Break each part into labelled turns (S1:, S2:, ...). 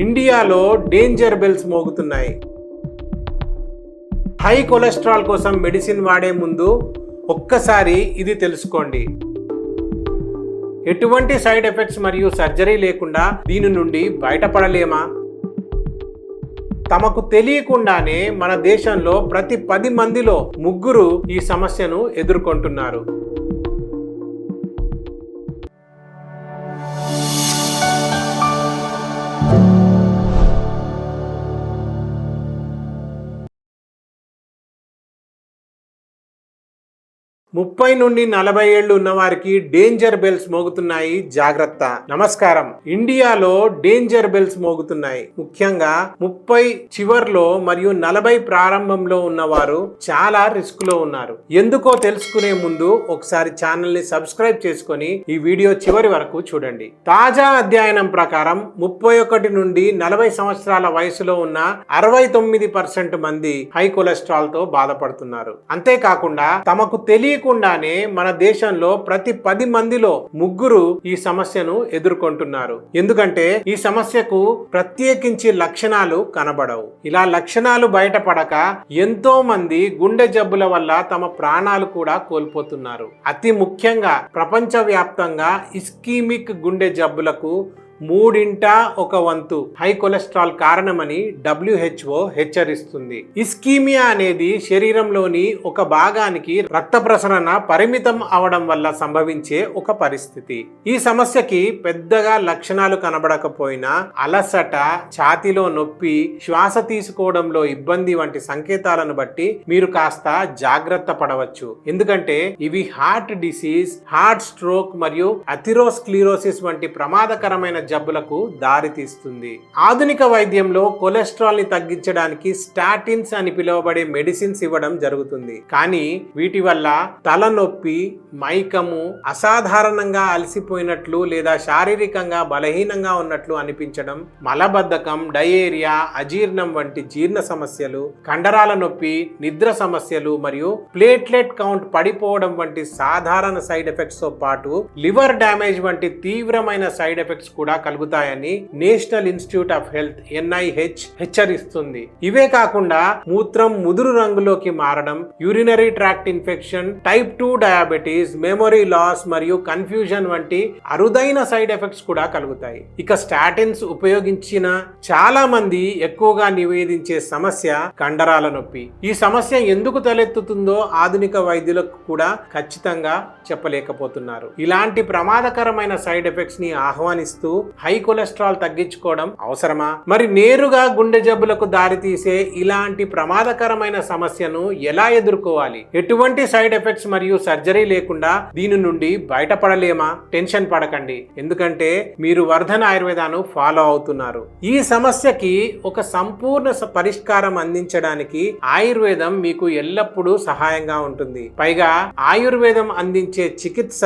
S1: ఇండియాలో danger bells మోగుతున్నాయి. High cholesterol కోసం మెడిసిన్ వాడే ముందు ఒక్కసారి ఇది తెలుసుకోండి. ఎటువంటి సైడ్ ఎఫెక్ట్స్ మరియు సర్జరీ లేకుండా దీని నుండి బయటపడలేమా? తమకు తెలియకుండానే మన దేశంలో ప్రతి పది మందిలో ముగ్గురు ఈ సమస్యను ఎదుర్కొంటున్నారు. ముప్పై నుండి నలభై ఏళ్ళు ఉన్న వారికి డేంజర్ బెల్స్ మోగుతున్నాయి జాగ్రత్త. నమస్కారం. ఇండియాలో డేంజర్ బెల్స్ మోగుతున్నాయి. ముఖ్యంగా ముప్పై చివర్లో మరియు నలభై ప్రారంభంలో ఉన్నవారు చాలా రిస్క్లో ఉన్నారు. ఎందుకో తెలుసుకునే ముందు ఒకసారి ఛానల్ని సబ్స్క్రైబ్ చేసుకొని ఈ వీడియో చివరి వరకు చూడండి. తాజా అధ్యయనం ప్రకారం ముప్పై ఒకటి నుండి నలభై సంవత్సరాల వయసులో ఉన్న అరవై తొమ్మిది పర్సెంట్ మంది హై కొలెస్ట్రాల్తో బాధపడుతున్నారు. అంతేకాకుండా తమకు తెలియకుండానే మన దేశంలో ప్రతి పది మందిలో ముగ్గురు ఈ సమస్యను ఎదుర్కొంటున్నారు. ఎందుకంటే ఈ సమస్యకు ప్రత్యేకించి లక్షణాలు కనబడవు. ఇలా లక్షణాలు బయటపడక ఎంతో మంది గుండె జబ్బుల వల్ల తమ ప్రాణాలు కూడా కోల్పోతున్నారు. అతి ముఖ్యంగా ప్రపంచవ్యాప్తంగా ఇస్కీమిక్ గుండె జబ్బులకు మూడింట ఒక వంతు హై కొలెస్ట్రాల్ కారణమని డబ్ల్యూహెచ్ఓ హెచ్చరిస్తుంది. ఇస్కీమియా అనేది శరీరంలోని ఒక భాగానికి రక్త ప్రసరణ పరిమితం అవడం వల్ల సంభవించే ఒక పరిస్థితి. ఈ సమస్యకి పెద్దగా లక్షణాలు కనబడకపోయినా అలసట ఛాతిలో నొప్పి శ్వాస తీసుకోవడంలో ఇబ్బంది వంటి సంకేతాలను బట్టి మీరు కాస్త జాగ్రత్త పడవచ్చు. ఎందుకంటే ఇవి హార్ట్ డిసీజ్ హార్ట్ స్ట్రోక్ మరియు అథిరోస్క్లీరోసిస్ వంటి ప్రమాదకరమైన జబ్బులకు దారితీస్తుంది ఆధునిక వైద్యంలో కొలెస్ట్రాల్ని తగ్గించడానికి స్టాటిన్స్ అని పిలువబడే మెడిసిన్స్ ఇవ్వడం జరుగుతుంది. కానీ వీటి వల్ల తలనొప్పి మైకము అసాధారణంగా అలసిపోయినట్లు లేదా శారీరకంగా బలహీనంగా ఉన్నట్లు అనిపించడం మలబద్ధకం డయేరియా అజీర్ణం వంటి జీర్ణ సమస్యలు కండరాల నొప్పి నిద్ర సమస్యలు మరియు ప్లేట్లెట్ కౌంట్ పడిపోవడం వంటి సాధారణ సైడ్ ఎఫెక్ట్స్తో పాటు లివర్ డ్యామేజ్ వంటి తీవ్రమైన సైడ్ ఎఫెక్ట్స్ కూడా కలుగుతాయని national institute of health NIH హెచ్చరిస్తుంది. ఇవే కాకుండా మూత్రం ముదురు రంగులోకి మారడం urinary tract infection type two diabetes memory loss మరియు కన్ఫ్యూజన్ వంటి అరుదైన సైడ్ ఎఫెక్ట్స్ కూడా కలుగుతాయి. ఇక స్టాటిన్స్ ఉపయోగించిన చాలా మంది ఎక్కువగా నివేదించే సమస్య కండరాల నొప్పి. ఈ సమస్య ఎందుకు తలెత్తుతుందో ఆధునిక వైద్యులకు కూడా ఖచ్చితంగా చెప్పలేకపోతున్నారు. ఇలాంటి ప్రమాదకరమైన సైడ్ ఎఫెక్ట్స్ని ఆహ్వానిస్తూ హై కొలెస్ట్రాల్ తగ్గించుకోవడం అవసరమా? మరి నేరుగా గుండె జబ్బులకు దారితీసే ఇలాంటి ప్రమాదకరమైన సమస్యను ఎలా ఎదుర్కోవాలి? ఎటువంటి సైడ్ ఎఫెక్ట్స్ మరియు సర్జరీ లేకుండా దీని నుండి బయటపడలేమా? టెన్షన్ పడకండి. ఎందుకంటే మీరు వర్ధన ఆయుర్వేదాను ఫాలో అవుతున్నారు. ఈ సమస్యకి ఒక సంపూర్ణ స- పరిష్కారం అందించడానికి ఆయుర్వేదం మీకు ఎల్లప్పుడూ సహాయంగా ఉంటుంది. పైగా ఆయుర్వేదం అందించే చికిత్స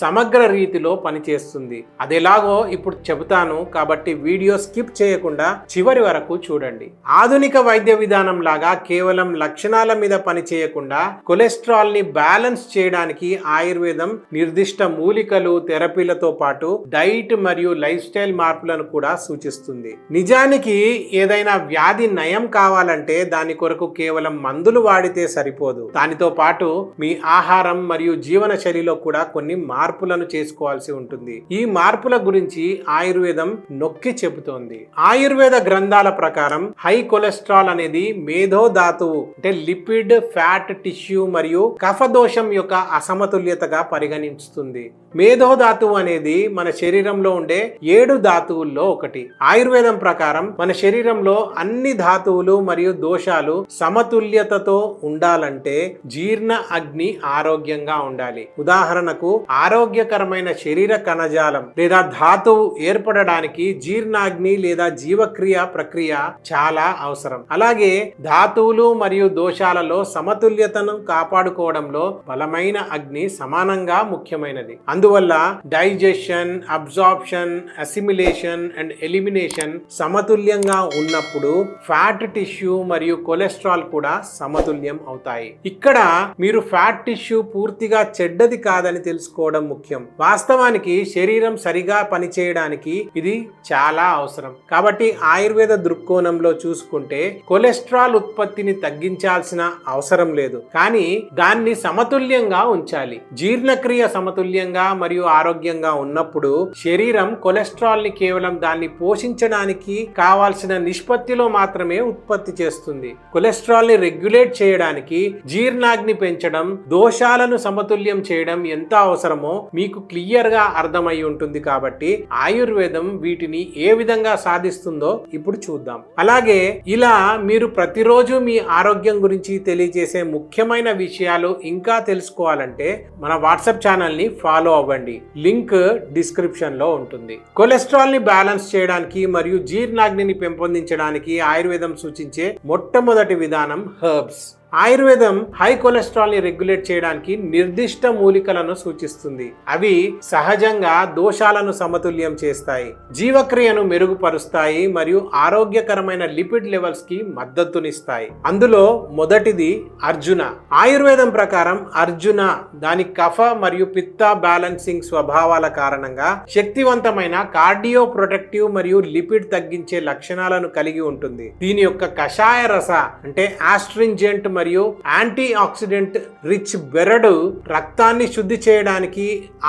S1: సమగ్ర రీతిలో పనిచేస్తుంది. అదేలాగో ఇప్పుడు చెబుతాను కాబట్టి వీడియో స్కిప్ చేయకుండా చివరి వరకు చూడండి. ఆధునిక వైద్య విధానం లాగా కేవలం లక్షణాల మీద పని చేయకుండా కొలెస్ట్రాల్ని బ్యాలెన్స్ చేయడానికి ఆయుర్వేదం నిర్దిష్ట మూలికలు థెరపీలతో పాటు డైట్ మరియు లైఫ్ స్టైల్ మార్పులను కూడా సూచిస్తుంది. నిజానికి ఏదైనా వ్యాధి నయం కావాలంటే దాని కొరకు కేవలం మందులు వాడితే సరిపోదు. దానితో పాటు మీ ఆహారం మరియు జీవన శైలిలో కూడా కొన్ని మార్పులను చేసుకోవాల్సి ఉంటుంది. ఈ మార్పుల గురించి ఆయుర్వేదం నొక్కి చెబుతోంది. ఆయుర్వేద గ్రంథాల ప్రకారం హై కొలెస్ట్రాల్ అనేది మేధో ధాతువు అంటే లిపిడ్ ఫ్యాట్ టిష్యూ మరియు కఫదోషం యొక్క అసమతుల్యతగా పరిగణిస్తుంది. మేధో ధాతువు అనేది మన శరీరంలో ఉండే ఏడు ధాతువుల్లో ఒకటి. ఆయుర్వేదం ప్రకారం మన శరీరంలో అన్ని ధాతువులు మరియు దోషాలు సమతుల్యతతో ఉండాలంటే జీర్ణ అగ్ని ఆరోగ్యంగా ఉండాలి. ఉదాహరణకు ఆరోగ్యకరమైన శరీర కణజాలం లేదా ధాతువు ఏర్పడడానికి జీర్ణాగ్ని లేదా జీవక్రియ ప్రక్రియ చాలా అవసరం. అలాగే ధాతువులు మరియు దోషాలలో సమతుల్యతను కాపాడుకోవడంలో బలమైన అగ్ని సమానంగా ముఖ్యమైనది. అందు అందువల్ల digestion absorption assimilation and elimination సమతుల్యంగా ఉన్నప్పుడు ఫ్యాట్ టిష్యూ మరియు కొలెస్ట్రాల్ కూడా సమతుల్యం అవుతాయి. ఇక్కడ మీరు ఫ్యాట్ టిష్యూ పూర్తిగా చెడ్డది కాదని తెలుసుకోవడం ముఖ్యం. వాస్తవానికి శరీరం సరిగా పనిచేయడానికి ఇది చాలా అవసరం. కాబట్టి ఆయుర్వేద దృక్కోణంలో చూసుకుంటే కొలెస్ట్రాల్ ఉత్పత్తిని తగ్గించాల్సిన అవసరం లేదు. కానీ దాన్ని సమతుల్యంగా ఉంచాలి. జీర్ణక్రియ సమతుల్యంగా మరియు ఆరోగ్యంగా ఉన్నప్పుడు శరీరం కొలెస్ట్రాల్ని కేవలం దాన్ని పోషించడానికి కావాల్సిన నిష్పత్తిలో మాత్రమే ఉత్పత్తి చేస్తుంది. కొలెస్ట్రాల్ని రెగ్యులేట్ చేయడానికి జీర్ణాగ్ని పెంచడం దోషాలను సమతుల్యం చేయడం ఎంత అవసరమో మీకు క్లియర్గా అర్థమై ఉంటుంది కాబట్టి ఆయుర్వేదం వీటిని ఏ విధంగా సాధిస్తుందో ఇప్పుడు చూద్దాం. అలాగే ఇలా మీరు ప్రతిరోజు మీ ఆరోగ్యం గురించి తెలియజేసే ముఖ్యమైన విషయాలు ఇంకా తెలుసుకోవాలంటే మన వాట్సాప్ ఛానల్ని ఫాలో అవ్వండి. లింక్ డిస్క్రిప్షన్లో ఉంటుంది. కొలెస్ట్రాల్ని బ్యాలెన్స్ చేయడానికి మరియు జీర్ణాగ్నిని పెంపొందించడానికి ఆయుర్వేదం సూచించే మొట్టమొదటి విధానం హెర్బ్స్. ఆయుర్వేదం హై కొలెస్ట్రాల్ని రెగ్యులేట్ చేయడానికి నిర్దిష్ట మూలికలను సూచిస్తుంది. అవి సహజంగా దోషాలను సమతుల్యం చేస్తాయి. జీవక్రియను మెరుగుపరుస్తాయి మరియు ఆరోగ్యకరమైన లిపిడ్ లెవెల్స్కి మద్దతునిస్తాయి. అందులో మొదటిది అర్జున. ఆయుర్వేదం ప్రకారం అర్జున దాని కఫ మరియు పిత్త బ్యాలెన్సింగ్ స్వభావాల కారణంగా శక్తివంతమైన కార్డియో ప్రొటెక్టివ్ మరియు లిపిడ్ తగ్గించే లక్షణాలను కలిగి ఉంటుంది. దీని యొక్క కషాయ రస అంటే ఆస్ట్రింజెంట్ మరియు యాంటీ ఆక్సిడెంట్ రిచ్ బెరడు రక్తాన్ని శుద్ధి చేయడానికి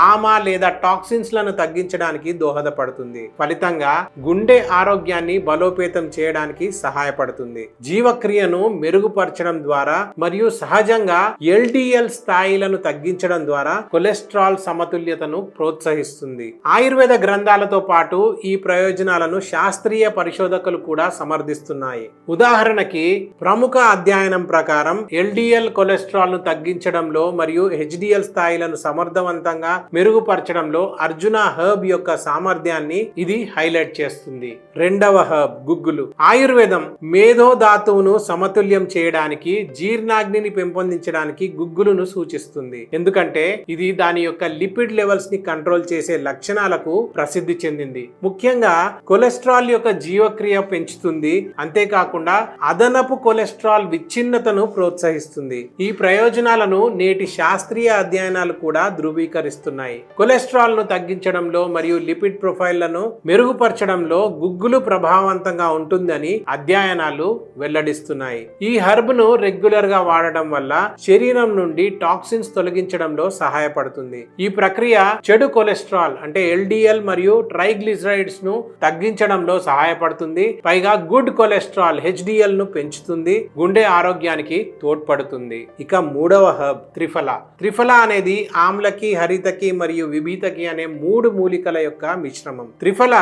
S1: ఆమా లేదా టాక్సిన్స్లను తగ్గించడానికి దోహదపడుతుంది. ఫలితంగా గుండె ఆరోగ్యాన్ని బలోపేతం చేయడానికి సహాయపడుతుంది. జీవక్రియను మెరుగుపరచడం ద్వారా మరియు సహజంగా ఎల్డిఎల్ స్థాయిలను తగ్గించడం ద్వారా కొలెస్ట్రాల్ సమతుల్యతను ప్రోత్సహిస్తుంది. ఆయుర్వేద గ్రంథాలతో పాటు ఈ ప్రయోజనాలను శాస్త్రీయ పరిశోధకులు కూడా సమర్థిస్తున్నాయి. ఉదాహరణకి ప్రముఖ అధ్యయనం ప్రకారం ఎల్డిఎల్ కొలెస్ట్రాల్ను తగ్గించడంలో మరియు హెచ్డిఎల్ స్థాయిలను సమర్థవంతంగా మెరుగుపరచడంలో అర్జున హర్బ్ యొక్క సామర్థ్యాన్ని ఇది హైలైట్ చేస్తుంది. రెండవ హర్బ్ గుగ్గులు. ఆయుర్వేదం మేధో ధాతువును సమతుల్యం చేయడానికి జీర్ణాగ్నిని పెంపొందించడానికి గుగ్గులను సూచిస్తుంది. ఎందుకంటే ఇది దాని యొక్క లిపిడ్ లెవెల్స్ని కంట్రోల్ చేసే లక్షణాలకు ప్రసిద్ధి చెందింది. ముఖ్యంగా కొలెస్ట్రాల్ యొక్క జీవక్రియ పెంచుతుంది. అంతేకాకుండా అదనపు కొలెస్ట్రాల్ విచ్ఛిన్నతను ప్రోత్సహిస్తుంది. ఈ ప్రయోజనాలను నేటి శాస్త్రీయ అధ్యయనాలు కూడా ధృవీకరిస్తున్నాయి. కొలెస్ట్రాల్ను తగ్గించడంలో మరియు లిపిడ్ ప్రొఫైల్లను మెరుగుపరచడంలో గుగ్గులు ప్రభావవంతంగా ఉంటుందని అధ్యయనాలు వెల్లడిస్తున్నాయి. ఈ హర్బ్ను రెగ్యులర్గా వాడడం వల్ల శరీరం నుండి టాక్సిన్స్ తొలగించడంలో సహాయపడుతుంది. ఈ ప్రక్రియ చెడు కొలెస్ట్రాల్ అంటే ఎల్డిఎల్ మరియు ట్రైగ్లిజరైడ్స్ను తగ్గించడంలో సహాయపడుతుంది. పైగా గుడ్ కొలెస్ట్రాల్ హెచ్డిఎల్ను పెంచుతుంది. గుండె ఆరోగ్యానికి తోడ్పడుతుంది. ఇక మూడవ హబ్ త్రిఫల. త్రిఫల అనేది ఆమ్లకి హరితకి మరియు విభీతకి అనే మూడు మూలికల యొక్క మిశ్రమం. త్రిఫల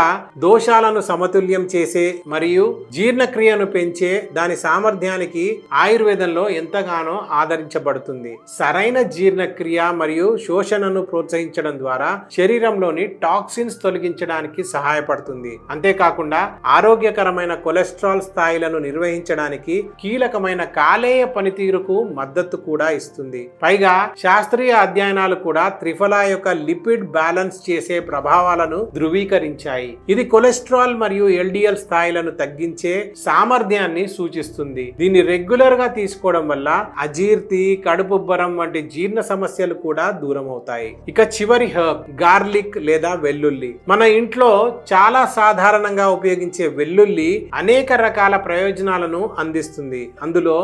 S1: దోషాలను సమతుల్యం చేసే మరియు జీర్ణక్రియను పెంచే దాని సామర్థ్యానికి ఆయుర్వేదంలో ఎంతగానో ఆదరించబడుతుంది. సరైన జీర్ణక్రియ మరియు శోషణను ప్రోత్సహించడం ద్వారా శరీరంలోని టాక్సిన్స్ తొలగించడానికి సహాయపడుతుంది. అంతేకాకుండా ఆరోగ్యకరమైన కొలెస్ట్రాల్ స్థాయిలను నిర్వహించడానికి కీలకమైన కాలేయ పనితీరుకు మద్దతు కూడా ఇస్తుంది. పైగా శాస్త్రీయ అధ్యయనాలు కూడా త్రిఫల యొక్క లిపిడ్ బ్యాలెన్స్ చేసే ప్రభావాలను ధృవీకరించాయి. ఇది కొలెస్ట్రాల్ మరియు ఎల్డిఎల్ స్థాయిలను తగ్గించే సామర్థ్యాన్ని సూచిస్తుంది. దీన్ని రెగ్యులర్గా తీసుకోవడం వల్ల అజీర్తి కడుపుబ్బరం వంటి జీర్ణ సమస్యలు కూడా దూరం అవుతాయి ఇక చివరి హర్బ్ గార్లిక్ లేదా వెల్లుల్లి. మన ఇంట్లో చాలా సాధారణంగా ఉపయోగించే వెల్లుల్లి అనేక రకాల ప్రయోజనాలను అందిస్తుంది. అందులో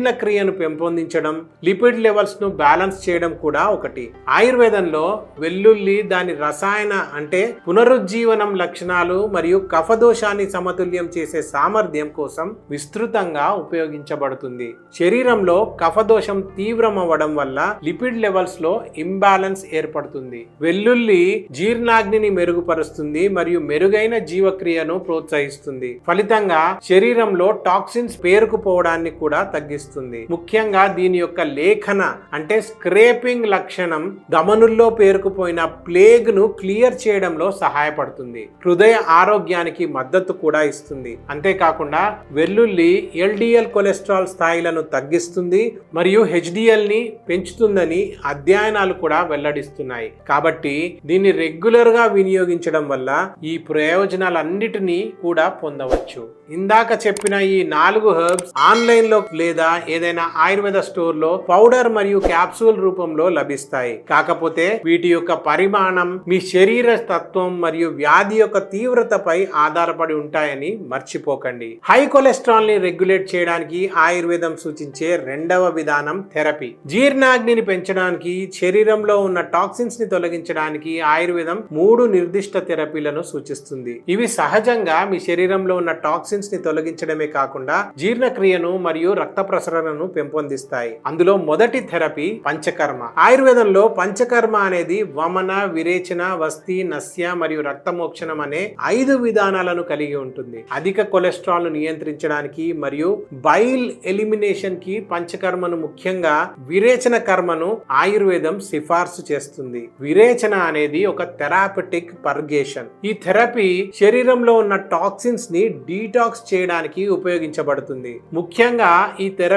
S1: జీర్ణక్రియను పెంపొందించడం లిపిడ్ లెవెల్స్ను బ్యాలెన్స్ చేయడం కూడా ఒకటి. ఆయుర్వేదంలో వెల్లుల్లి దాని రసాయన అంటే పునరుజ్జీవనం లక్షణాలు మరియు కఫదోషాన్ని సమతుల్యం చేసే సామర్థ్యం కోసం విస్తృతంగా ఉపయోగించబడుతుంది. శరీరంలో కఫదోషం తీవ్రమవ్వడం వల్ల లిపిడ్ లెవెల్స్లో ఇంబ్యాలెన్స్ ఏర్పడుతుంది. వెల్లుల్లి జీర్ణాగ్నిని మెరుగుపరుస్తుంది మరియు మెరుగైన జీవక్రియను ప్రోత్సహిస్తుంది. ఫలితంగా శరీరంలో టాక్సిన్స్ పేరుకుపోవడాన్ని కూడా తగ్గిస్తుంది. సూచిస్తుంది ముఖ్యంగా దీని యొక్క లేఖన అంటే స్క్రేపింగ్ లక్షణం ధమనుల్లో పేరుకుపోయిన ప్లేగ్ను క్లియర్ చేయడంలో సహాయపడుతుంది. హృదయ ఆరోగ్యానికి మద్దతు కూడా ఇస్తుంది. అంతేకాకుండా వెల్లుల్లి ఎల్డిఎల్ కొలెస్ట్రాల్ స్థాయిలను తగ్గిస్తుంది మరియు హెచ్డిఎల్ని పెంచుతుందని అధ్యయనాలు కూడా వెల్లడిస్తున్నాయి. కాబట్టి దీన్ని రెగ్యులర్గా వినియోగించడం వల్ల ఈ ప్రయోజనాలన్నిటినీ కూడా పొందవచ్చు. ఇందాక చెప్పిన ఈ నాలుగు హెర్బ్స్ ఆన్లైన్లో లేదా ఏదైనా ఆయుర్వేద స్టోర్లో పౌడర్ మరియు క్యాప్సూల్ రూపంలో లభిస్తాయి. కాకపోతే వీటి యొక్క పరిమాణం మీ శరీర తత్వం మరియు వ్యాధి యొక్క తీవ్రతపై ఆధారపడి ఉంటాయని మర్చిపోకండి. హై కొలెస్ట్రాల్ని రెగ్యులేట్ చేయడానికి ఆయుర్వేదం సూచించే రెండవ విధానం థెరపీ. జీర్ణాగ్నిని పెంచడానికి శరీరంలో ఉన్న టాక్సిన్స్ని తొలగించడానికి ఆయుర్వేదం మూడు నిర్దిష్ట థెరపీలను సూచిస్తుంది. ఇవి సహజంగా మీ శరీరంలో ఉన్న టాక్సిన్స్ని తొలగించడమే కాకుండా జీర్ణక్రియను మరియు రక్త ప్రసరణ ప్రసరణను పెంపొందిస్తాయి. అందులో మొదటి థెరపీ పంచకర్మ. ఆయుర్వేదంలో పంచకర్మ అనేది వమన విరేచన వస్తి నస్య మరియు రక్తమోక్షణం అనే ఐదు విధానాలను కలిగి ఉంటుంది. అధిక కొలెస్ట్రాల్ను నియంత్రించడానికి మరియు బైల్ ఎలిమినేషన్కి పంచకర్మను ముఖ్యంగా విరేచన కర్మను ఆయుర్వేదం సిఫార్సు చేస్తుంది. విరేచన అనేది ఒక థెరాపెటిక్ పర్గేషన్. ఈ థెరపీ శరీరంలో ఉన్న టాక్సిన్స్ని డీటాక్స్ చేయడానికి ఉపయోగించబడుతుంది. ముఖ్యంగా ఈ థెరపీ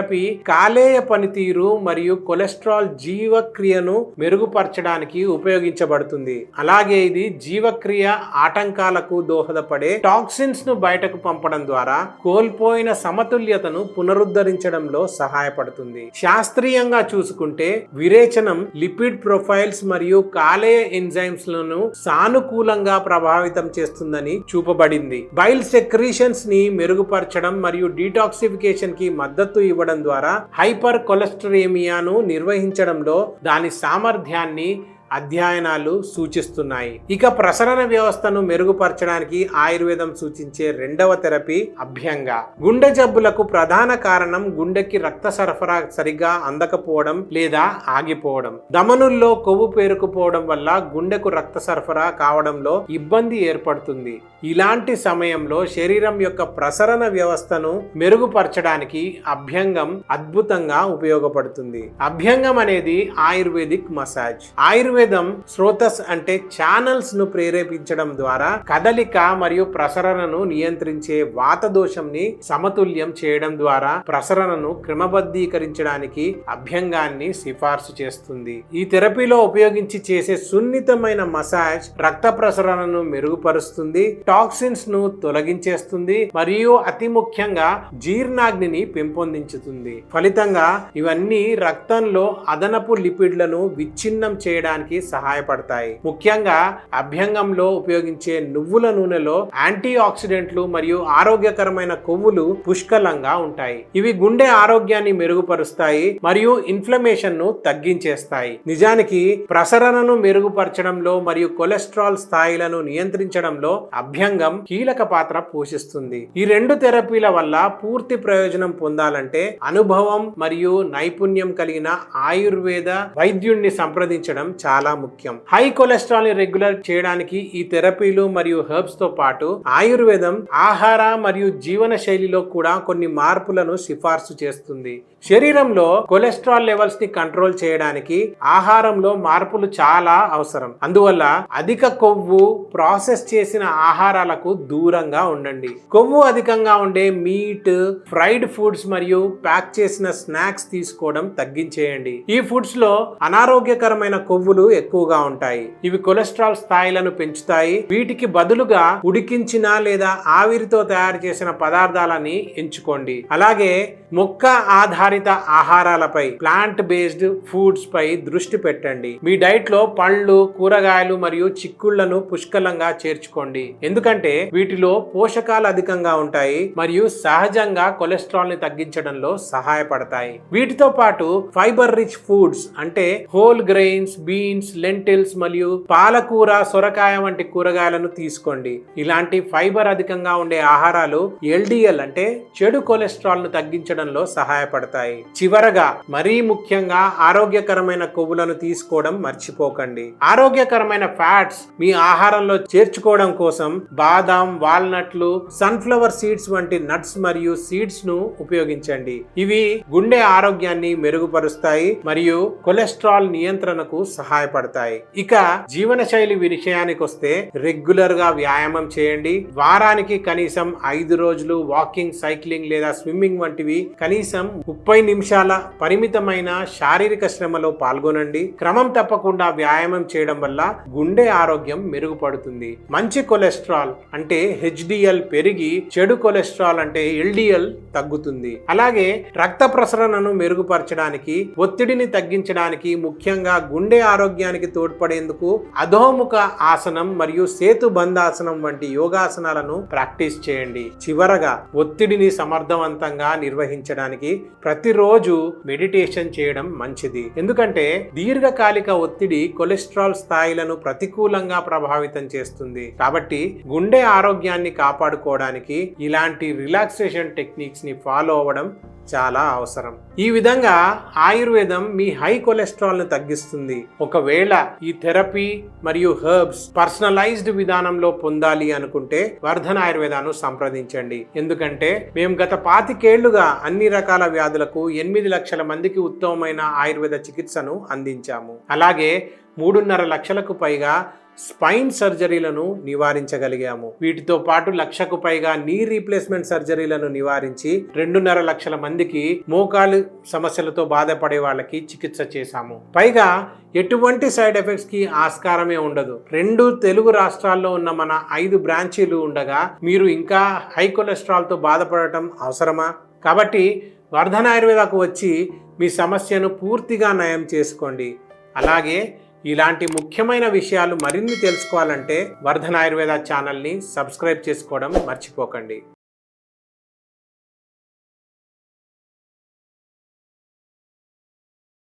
S1: కాలేయ పనితీరు మరియు కొలెస్ట్రాల్ జీవక్రియను మెరుగుపరచడానికి ఉపయోగించబడుతుంది. అలాగే ఇది జీవక్రియ ఆటంకాలకు దోహదపడే టాక్సిన్స్ను బయటకు పంపడం ద్వారా కోల్పోయిన సమతుల్యతను పునరుద్ధరించడంలో సహాయపడుతుంది. శాస్త్రీయంగా చూసుకుంటే విరేచనం లిపిడ్ ప్రొఫైల్స్ మరియు కాలేయ ఎంజైమ్స్లను సానుకూలంగా ప్రభావితం చేస్తుందని చూపబడింది. బైల్ సెక్రీషన్స్ని మెరుగుపరచడం మరియు డీటాక్సిఫికేషన్కి మద్దతు ఇవ్వడం ద్వారా హైపర్ కొలెస్ట్రేమియాను నిర్వహించడంలో దాని సామర్థ్యాన్ని అధ్యయనాలు సూచిస్తున్నాయి. ఇక ప్రసరణ వ్యవస్థను మెరుగుపరచడానికి ఆయుర్వేదం సూచించే రెండవ థెరపీ అభ్యంగ. గుండె జబ్బులకు ప్రధాన కారణం గుండెకి రక్త సరఫరా సరిగా అందకపోవడం లేదా ఆగిపోవడం. దమనుల్లో కొవ్వు పేరుకుపోవడం వల్ల గుండెకు రక్త సరఫరా కావడంలో ఇబ్బంది ఏర్పడుతుంది. ఇలాంటి సమయంలో శరీరం యొక్క ప్రసరణ వ్యవస్థను మెరుగుపరచడానికి అభ్యంగం అద్భుతంగా ఉపయోగపడుతుంది. అభ్యంగం అనేది ఆయుర్వేదిక్ మసాజ్. ఆయుర్వేదం శ్రోతస్ అంటే ఛానల్స్ను ప్రేరేపించడం ద్వారా కదలిక మరియు ప్రసరణను నియంత్రించే వాత దోషంని సమతుల్యం చేయడం ద్వారా ప్రసరణను క్రమబద్ధీకరించడానికి అభ్యంగాన్ని సిఫార్సు చేస్తుంది. ఈ థెరపీలో ఉపయోగించి చేసే సున్నితమైన మసాజ్ రక్త ప్రసరణను మెరుగుపరుస్తుంది టాక్సిన్స్ను తొలగించేస్తుంది మరియు అతి ముఖ్యంగా జీర్ణాగ్నిని పెంపొందించుతుంది. ఫలితంగా ఇవన్నీ రక్తంలో అదనపు లిపిడ్లను విచ్ఛిన్నం చేయడానికి సహాయపడతాయి. ముఖ్యంగా అభ్యంగంలో ఉపయోగించే నువ్వుల నూనెలో యాంటీ ఆక్సిడెంట్లు మరియు ఆరోగ్యకరమైన కొవ్వులు పుష్కలంగా ఉంటాయి. ఇవి గుండె ఆరోగ్యాన్ని మెరుగుపరుస్తాయి మరియు ఇన్ఫ్లమేషన్ను తగ్గించేస్తాయి. నిజానికి ప్రసరణను మెరుగుపరచడంలో మరియు కొలెస్ట్రాల్ స్థాయిలను నియంత్రించడంలో అభ్యంగం కీలక పాత్ర పోషిస్తుంది. ఈ రెండు థెరపీల వల్ల పూర్తి ప్రయోజనం పొందాలంటే అనుభవం మరియు నైపుణ్యం కలిగిన ఆయుర్వేద వైద్యుణ్ణి సంప్రదించడం చాలా చాలా ముఖ్యం. హై కొలెస్ట్రాల్ని రెగ్యులర్ చేయడానికి ఈ థెరపీలు మరియు హెర్బ్స్తో పాటు ఆయుర్వేదం ఆహార మరియు జీవన శైలిలో కూడా కొన్ని మార్పులను సిఫార్సు చేస్తుంది. శరీరంలో కొలెస్ట్రాల్ లెవెల్స్ని కంట్రోల్ చేయడానికి ఆహారంలో మార్పులు చాలా అవసరం. అందువల్ల అధిక కొవ్వు ప్రాసెస్ చేసిన ఆహారాలకు దూరంగా ఉండండి. కొవ్వు అధికంగా ఉండే మీట్ ఫ్రైడ్ ఫుడ్స్ మరియు ప్యాక్ చేసిన స్నాక్స్ తీసుకోవడం తగ్గించేయండి. ఈ ఫుడ్స్లో అనారోగ్యకరమైన కొవ్వులు ఎక్కువగా ఉంటాయి. ఇవి కొలెస్ట్రాల్ స్థాయిలను పెంచుతాయి. వీటికి బదులుగా ఉడికించిన లేదా ఆవిరితో తయారు చేసిన పదార్థాలని ఎంచుకోండి. అలాగే మొక్క ఆధారిత ఆహారాలపై ప్లాంట్ బేస్డ్ ఫుడ్స్ పై దృష్టి పెట్టండి. మీ డైట్లో పళ్ళు కూరగాయలు మరియు చిక్కుళ్ళను పుష్కలంగా చేర్చుకోండి. ఎందుకంటే వీటిలో పోషకాలు అధికంగా ఉంటాయి మరియు సహజంగా కొలెస్ట్రాల్ని తగ్గించడంలో సహాయపడతాయి. వీటితో పాటు ఫైబర్ రిచ్ ఫుడ్స్ అంటే whole grains beans beans lentils మరియు పాలకూర సొరకాయ వంటి కూరగాయలను తీసుకోండి. ఇలాంటి ఫైబర్ అధికంగా ఉండే ఆహారాలు ఎల్డిఎల్ అంటే చెడు కొలెస్ట్రాల్ను తగ్గించడంలో సహాయపడతాయి. చివరగా మరీ ముఖ్యంగా ఆరోగ్యకరమైన కొవ్వులను తీసుకోవడం మర్చిపోకండి. ఆరోగ్యకరమైన ఫ్యాట్స్ మీ ఆహారంలో చేర్చుకోవడం కోసం బాదాం వాల్నట్లు సన్ఫ్లవర్ సీడ్స్ వంటి నట్స్ మరియు సీడ్స్ను ఉపయోగించండి. ఇవి గుండె ఆరోగ్యాన్ని మెరుగుపరుస్తాయి మరియు కొలెస్ట్రాల్ నియంత్రణకు సహాయపడతాయి. ఇక జీవనశైలి విషయానికి వస్తే రెగ్యులర్గా వ్యాయామం చేయండి. వారానికి కనీసం ఐదు రోజులు వాకింగ్ సైక్లింగ్ లేదా స్విమ్మింగ్ వంటివి కనీసం ముప్పై ముప్పై నిమిషాల పరిమితమైన శారీరక శ్రమలో పాల్గొనండి. క్రమం తప్పకుండా వ్యాయామం చేయడం వల్ల గుండె ఆరోగ్యం మెరుగుపడుతుంది. మంచి కొలెస్ట్రాల్ అంటే హెచ్డిఎల్ పెరిగి చెడు కొలెస్ట్రాల్ అంటే ఎల్డిఎల్ తగ్గుతుంది. అలాగే రక్త ప్రసరణను మెరుగుపరచడానికి ఒత్తిడిని తగ్గించడానికి ముఖ్యంగా గుండె ఆరోగ్యానికి తోడ్పడేందుకు అధోముఖ ఆసనం మరియు సేతు బంధాసనం వంటి యోగాసనాలను ప్రాక్టీస్ చేయండి. చివరగా ఒత్తిడిని సమర్థవంతంగా నిర్వహించడానికి ప్రతిరోజు మెడిటేషన్ చేయడం మంచిది. ఎందుకంటే దీర్ఘకాలిక ఒత్తిడి కొలెస్ట్రాల్ స్థాయిలను ప్రతికూలంగా ప్రభావితం చేస్తుంది. కాబట్టి గుండె ఆరోగ్యాన్ని కాపాడుకోవడానికి ఇలాంటి రిలాక్సేషన్ టెక్నిక్స్ని ఫాలో అవ్వడం చాలా అవసరం. ఈ విధంగా ఆయుర్వేదం మీ హై కొలెస్ట్రాల్ను తగ్గిస్తుంది. ఒకవేళ ఈ థెరపీ మరియు హెర్బ్స్ పర్సనలైజ్డ్ విధానంలో పొందాలి అనుకుంటే వర్ధన ఆయుర్వేదాను సంప్రదించండి. ఎందుకంటే మేము గత పాతికేళ్ళుగా అన్ని రకాల వ్యాధులకు ఎనిమిది లక్షల మందికి ఉత్తమమైన ఆయుర్వేద చికిత్సను అందించాము. అలాగే మూడున్నర లక్షలకు పైగా స్పైన్ సర్జరీలను నివారించగలిగాము. వీటితో పాటు లక్షకు పైగా నీ రీప్లేస్మెంట్ సర్జరీలను నివారించి రెండున్నర లక్షల మందికి మోకాలు సమస్యలతో బాధపడే వాళ్ళకి చికిత్స చేశాము. పైగా ఎటువంటి సైడ్ ఎఫెక్ట్స్కి ఆస్కారమే ఉండదు. రెండు తెలుగు రాష్ట్రాల్లో ఉన్న మన ఐదు బ్రాంచీలు ఉండగా మీరు ఇంకా హై కొలెస్ట్రాల్తో బాధపడటం అవసరమా? కాబట్టి వర్ధన ఆయుర్వేదకు వచ్చి మీ సమస్యను పూర్తిగా నయం చేసుకోండి. అలాగే ఇలాంటి ముఖ్యమైన విషయాలు మరిన్ని తెలుసుకోవాలంటే వర్ధన ఆయుర్వేద ఛానల్ని సబ్స్క్రైబ్ చేసుకోవడం మర్చిపోకండి.